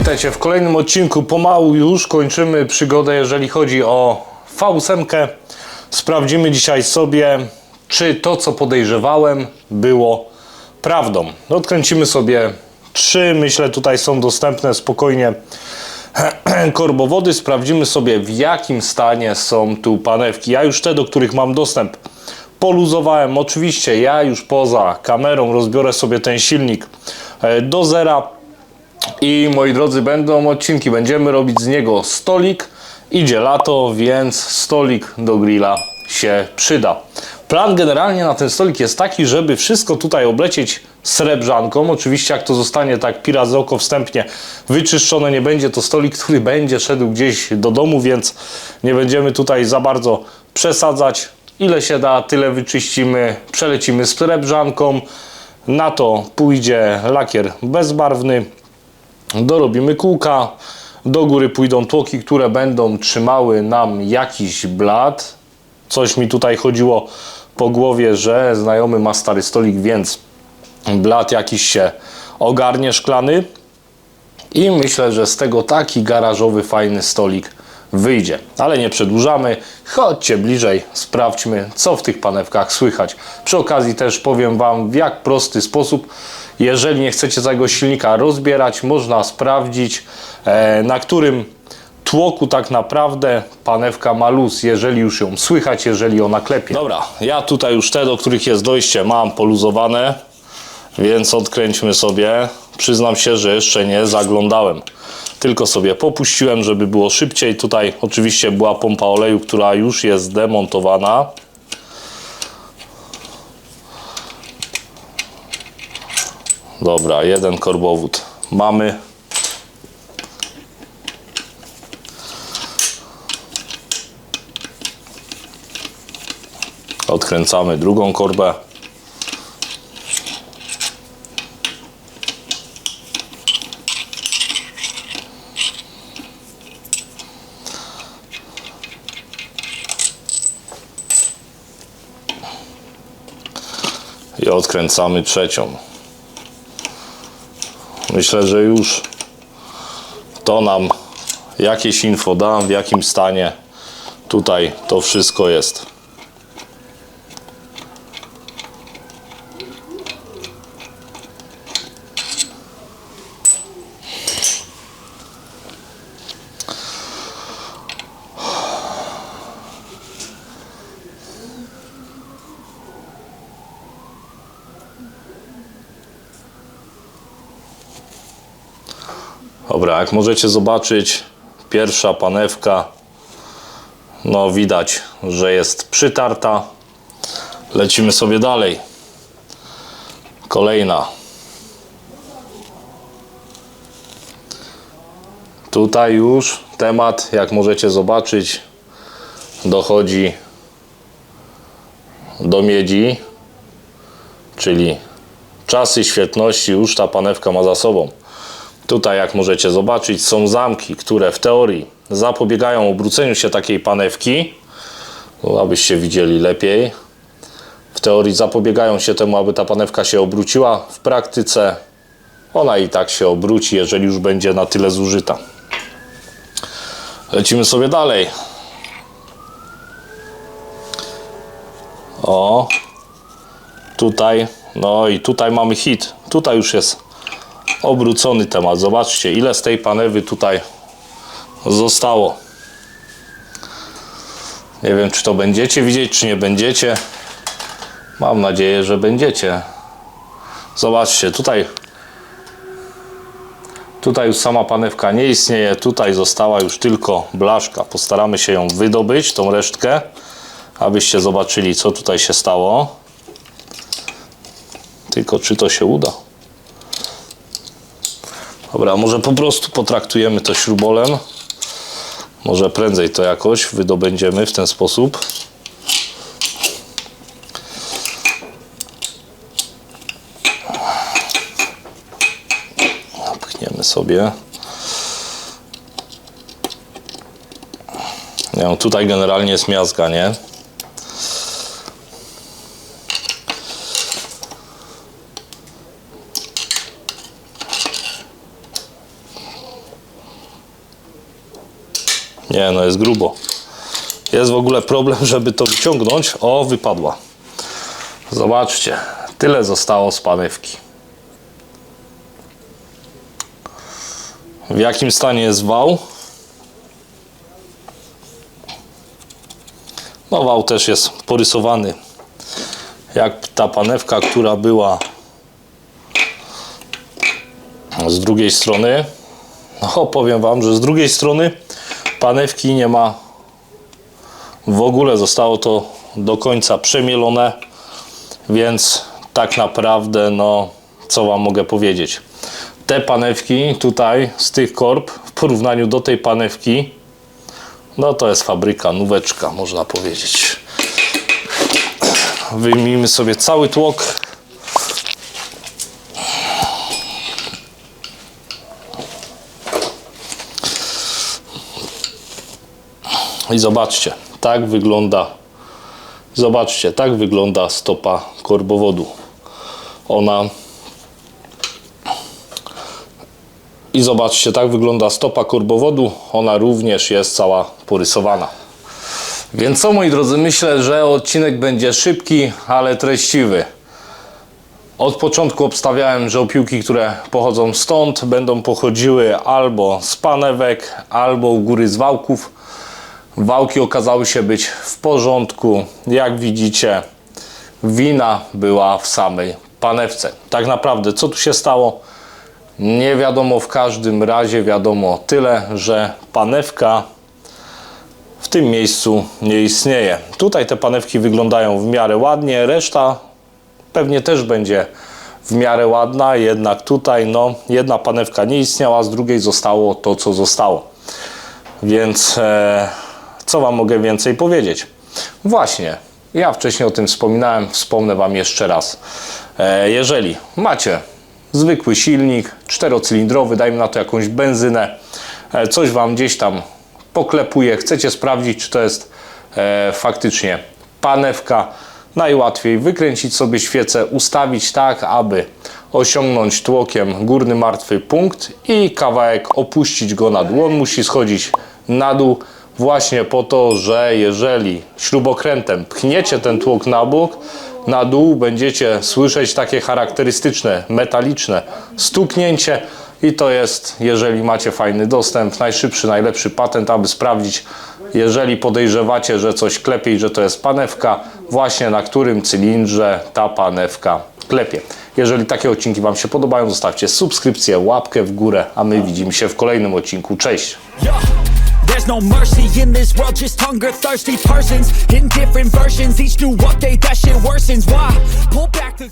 Słuchajcie, w kolejnym odcinku pomału już kończymy przygodę, jeżeli chodzi o V8. Sprawdzimy dzisiaj sobie, czy to, co podejrzewałem, było prawdą. Odkręcimy sobie trzy, myślę, tutaj są dostępne spokojnie korbowody. Sprawdzimy sobie, w jakim stanie są tu panewki. Ja już te, do których mam dostęp, poluzowałem. Oczywiście ja już poza kamerą rozbiorę sobie ten silnik e, do zera. I moi drodzy, będą odcinki, będziemy robić z niego stolik. Idzie lato, więc stolik do grilla się przyda. Plan generalnie na ten stolik jest taki, żeby wszystko tutaj oblecieć srebrzanką. Oczywiście jak to zostanie tak pira z oko wstępnie wyczyszczone, nie będzie to stolik, który będzie szedł gdzieś do domu, więc nie będziemy tutaj za bardzo przesadzać. Ile się da, tyle wyczyścimy, przelecimy srebrzanką. Na to pójdzie lakier bezbarwny dorobimy kółka, do góry pójdą tłoki, które będą trzymały nam jakiś blat. Coś mi tutaj chodziło po głowie, że znajomy ma stary stolik, więc blat jakiś się ogarnie szklany. I myślę, że z tego taki garażowy, fajny stolik wyjdzie. Ale nie przedłużamy. Chodźcie bliżej, sprawdźmy, co w tych panewkach słychać. Przy okazji też powiem Wam, w jak prosty sposób, jeżeli nie chcecie tego silnika rozbierać, można sprawdzić, e, na którym tłoku tak naprawdę panewka ma luz, jeżeli już ją słychać, jeżeli ona klepie. Dobra, ja tutaj już te, do których jest dojście, mam poluzowane, więc odkręćmy sobie. Przyznam się, że jeszcze nie zaglądałem. Tylko sobie popuściłem, żeby było szybciej. Tutaj oczywiście była pompa oleju, która już jest demontowana. Dobra, jeden korbowód mamy. Odkręcamy drugą korbę. I odkręcamy trzecią. Myślę, że już to nam jakieś info da, w jakim stanie tutaj to wszystko jest. Dobra, jak możecie zobaczyć, pierwsza panewka, no widać, że jest przytarta. Lecimy sobie dalej. Kolejna. Tutaj już temat, jak możecie zobaczyć, dochodzi do miedzi, czyli czasy świetności już ta panewka ma za sobą. Tutaj, jak możecie zobaczyć, są zamki, które w teorii zapobiegają obróceniu się takiej panewki, no, abyście widzieli lepiej. W teorii zapobiegają się temu, aby ta panewka się obróciła. W praktyce ona i tak się obróci, jeżeli już będzie na tyle zużyta. Lecimy sobie dalej. O, tutaj, no i tutaj mamy hit. Tutaj już jest obrócony temat. Zobaczcie, ile z tej panewy tutaj zostało. Nie wiem, czy to będziecie widzieć, czy nie będziecie. Mam nadzieję, że będziecie. Zobaczcie, tutaj tutaj już sama panewka nie istnieje. Tutaj została już tylko blaszka. Postaramy się ją wydobyć, tą resztkę, abyście zobaczyli, co tutaj się stało. Tylko czy to się uda? Dobra, może po prostu potraktujemy to śrubolem. Może prędzej to jakoś wydobędziemy w ten sposób. Pchniemy sobie. No tutaj generalnie jest miazga, nie? Nie, no jest grubo. Jest w ogóle problem, żeby to wyciągnąć. O, wypadła. Zobaczcie, tyle zostało z panewki. W jakim stanie jest wał? No wał też jest porysowany. Jak ta panewka, która była z drugiej strony. No powiem Wam, że z drugiej strony panewki nie ma w ogóle. Zostało to do końca przemielone, więc tak naprawdę, no co Wam mogę powiedzieć. Te panewki tutaj z tych korb w porównaniu do tej panewki, no to jest fabryka, nóweczka, można powiedzieć. Wyjmijmy sobie cały tłok. I zobaczcie, tak wygląda. Zobaczcie, tak wygląda stopa korbowodu. Ona. I zobaczcie, tak wygląda stopa korbowodu. Ona również jest cała porysowana. Więc co moi drodzy, myślę, że odcinek będzie szybki, ale treściwy. Od początku obstawiałem, że opiłki, które pochodzą stąd, będą pochodziły albo z panewek, albo u góry z wałków. Wałki okazały się być w porządku. Jak widzicie, wina była w samej panewce. Tak naprawdę, co tu się stało? Nie wiadomo w każdym razie, wiadomo tyle, że panewka w tym miejscu nie istnieje. Tutaj te panewki wyglądają w miarę ładnie, reszta pewnie też będzie w miarę ładna, jednak tutaj no, jedna panewka nie istniała, z drugiej zostało to, co zostało. Więc e, co Wam mogę więcej powiedzieć? Właśnie, ja wcześniej o tym wspominałem, wspomnę Wam jeszcze raz. E, jeżeli macie zwykły silnik, czterocylindrowy, dajmy na to jakąś benzynę, e, coś Wam gdzieś tam poklepuje, chcecie sprawdzić, czy to jest e, faktycznie panewka, najłatwiej wykręcić sobie świecę, ustawić tak, aby osiągnąć tłokiem górny martwy punkt i kawałek opuścić go na dół. On musi schodzić na dół właśnie po to, że jeżeli śrubokrętem pchniecie ten tłok na bok, na dół będziecie słyszeć takie charakterystyczne, metaliczne stuknięcie i to jest, jeżeli macie fajny dostęp, najszybszy, najlepszy patent, aby sprawdzić, jeżeli podejrzewacie, że coś klepie i że to jest panewka, właśnie na którym cylindrze ta panewka klepie. Jeżeli takie odcinki Wam się podobają, zostawcie subskrypcję, łapkę w górę, a my widzimy się w kolejnym odcinku. Cześć! There's no mercy in this world, just hunger thirsty persons in different versions. Each new update, that shit worsens. Why? Pull back the